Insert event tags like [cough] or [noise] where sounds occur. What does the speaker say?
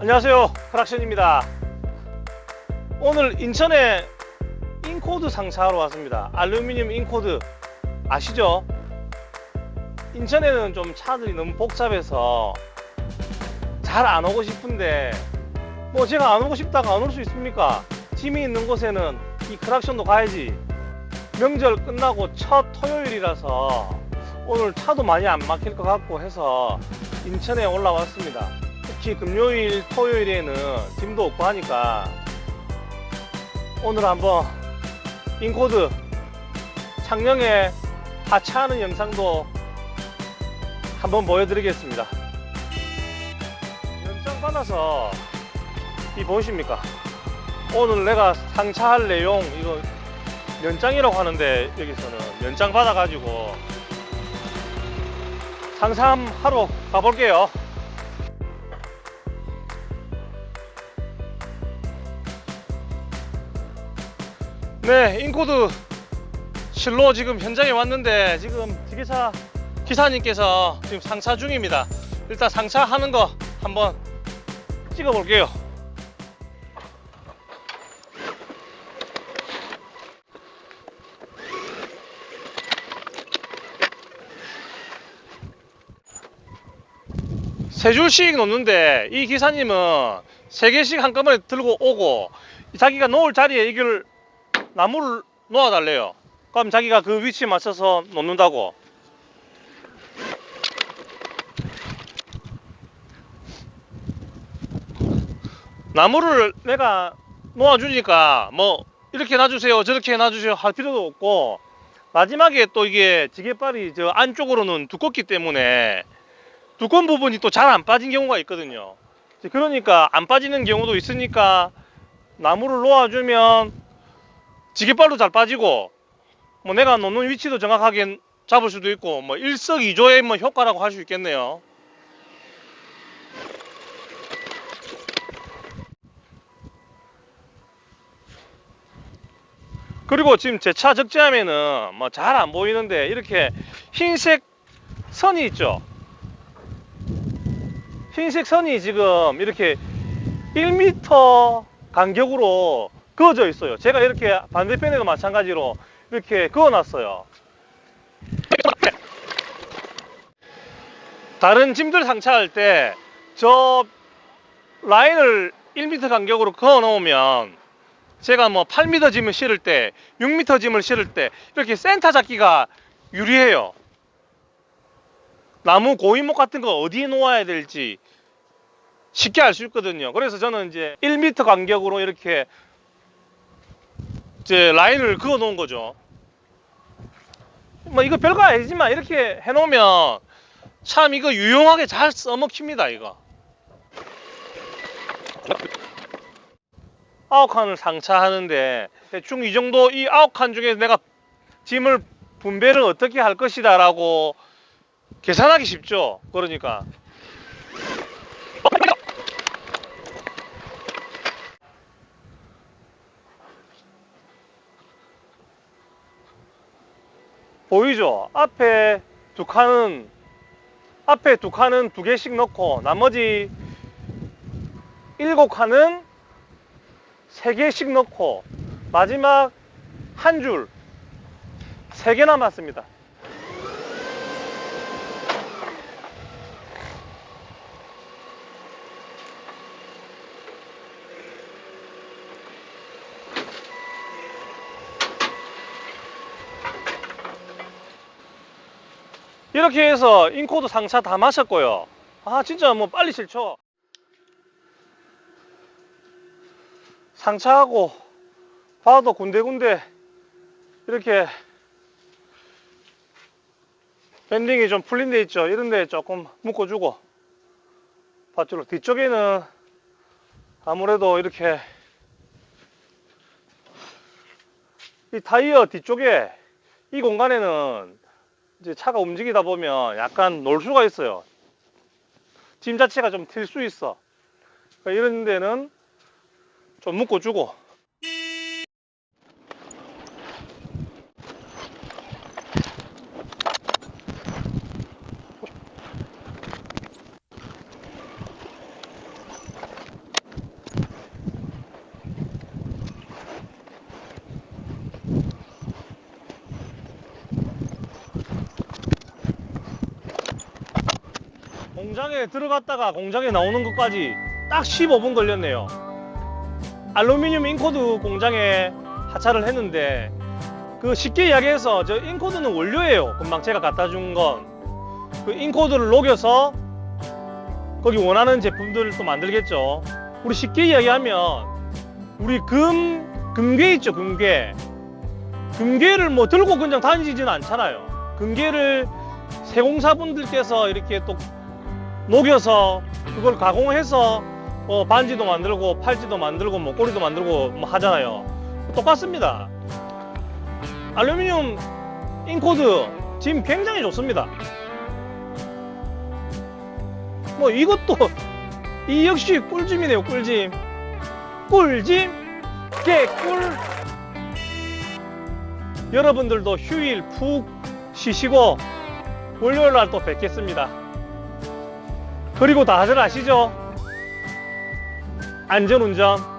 안녕하세요 크락션입니다 오늘 인천에 인코드 상차하러 왔습니다 알루미늄 인코드 아시죠? 인천에는 좀 차들이 너무 복잡해서 잘 안 오고 싶은데 뭐 제가 안 오고 싶다가 안 올 수 있습니까? 짐이 있는 곳에는 이 크락션도 가야지 명절 끝나고 첫 토요일이라서 오늘 차도 많이 안 막힐 것 같고 해서 인천에 올라왔습니다. 특히 금요일, 토요일에는 짐도 없고 하니까 오늘 한번 인코드 창녕에 하차하는 영상도 한번 보여드리겠습니다. 연장 받아서 이 보이십니까? 오늘 내가 상차할 내용 이거 연장이라고 하는데 여기서는 연장 받아가지고 상삼하러 가볼게요. 네, 인코드 실로 지금 현장에 왔는데 지금 지게차 기사님께서 지금 상차 중입니다. 일단 상차 하는 거 한번 찍어 볼게요. 세 줄씩 놓는데 이 기사님은 세 개씩 한꺼번에 들고 오고 자기가 놓을 자리에 이걸 나무를 놓아 달래요. 그럼 자기가 그 위치에 맞춰서 놓는다고. 나무를 내가 놓아 주니까 뭐 이렇게 놔주세요 저렇게 놔주세요 할 필요도 없고 마지막에 또 이게 지게발이 저 안쪽으로는 두껍기 때문에 두꺼운 부분이 또 잘 안 빠진 경우가 있거든요. 그러니까 안 빠지는 경우도 있으니까 나무를 놓아주면 지게발도 잘 빠지고 뭐 내가 놓는 위치도 정확하게 잡을 수도 있고 뭐 일석이조의 뭐 효과라고 할 수 있겠네요. 그리고 지금 제 차 적재하면은 뭐 잘 안 보이는데 이렇게 흰색 선이 있죠. 흰색 선이 지금 이렇게 1m 간격으로 그어져 있어요. 제가 이렇게 반대편에도 마찬가지로 이렇게 그어 놨어요. 다른 짐들 상차할 때 저 라인을 1m 간격으로 그어 놓으면 제가 뭐 8m 짐을 실을 때, 6m 짐을 실을 때 이렇게 센터 잡기가 유리해요. 나무 고인목 같은 거 어디에 놓아야 될지 쉽게 알 수 있거든요. 그래서 저는 이제 1m 간격으로 이렇게 이제 라인을 그어 놓은 거죠. 뭐 이거 별거 아니지만 이렇게 해 놓으면 참 이거 유용하게 잘 써먹힙니다, 이거. 아홉 칸을 상차하는데 대충 이 정도 이 아홉 칸 중에 내가 짐을 분배를 어떻게 할 것이다 라고 계산하기 쉽죠. 그러니까 보이죠? 앞에 두 칸은 앞에 두 칸은 두 개씩 넣고 나머지 일곱 칸은 세 개씩 넣고 마지막 한 줄 세 개 남았습니다. 이렇게 해서 인코드 상차 다 마셨고요. 아 진짜 뭐 빨리 실쳐. 상차하고 봐도 군데군데 이렇게 밴딩이 좀 풀린 데 있죠. 이런 데 조금 묶어주고 밧줄로 뒤쪽에는 아무래도 이렇게 이 타이어 뒤쪽에 이 공간에는 이제 차가 움직이다 보면 약간 놀 수가 있어요. 짐 자체가 좀 튈 수 있어. 그러니까 이런 데는 좀 묶어주고. 공장에 들어갔다가 공장에 나오는 것까지 딱 15분 걸렸네요. 알루미늄 인코드 공장에 하차를 했는데 그 쉽게 이야기해서 저 인코드는 원료예요. 금방 제가 갖다 준 건. 그 인코드를 녹여서 거기 원하는 제품들을 또 만들겠죠. 우리 쉽게 이야기하면 우리 금, 금괴 있죠, 금괴. 금괴를 뭐 들고 그냥 다니지는 않잖아요. 금괴를 세공사분들께서 이렇게 또 녹여서 그걸 가공해서 뭐 반지도 만들고 팔찌도 만들고 뭐 꼬리도 만들고 뭐 하잖아요. 똑같습니다. 알루미늄 인코드 지금 굉장히 좋습니다. 뭐 이것도 [laughs] 이 역시 꿀짐이네요 꿀짐 꿀짐 개꿀 여러분들도 휴일 푹 쉬시고 월요일 날 또 뵙겠습니다 그리고 다들 아시죠? 안전운전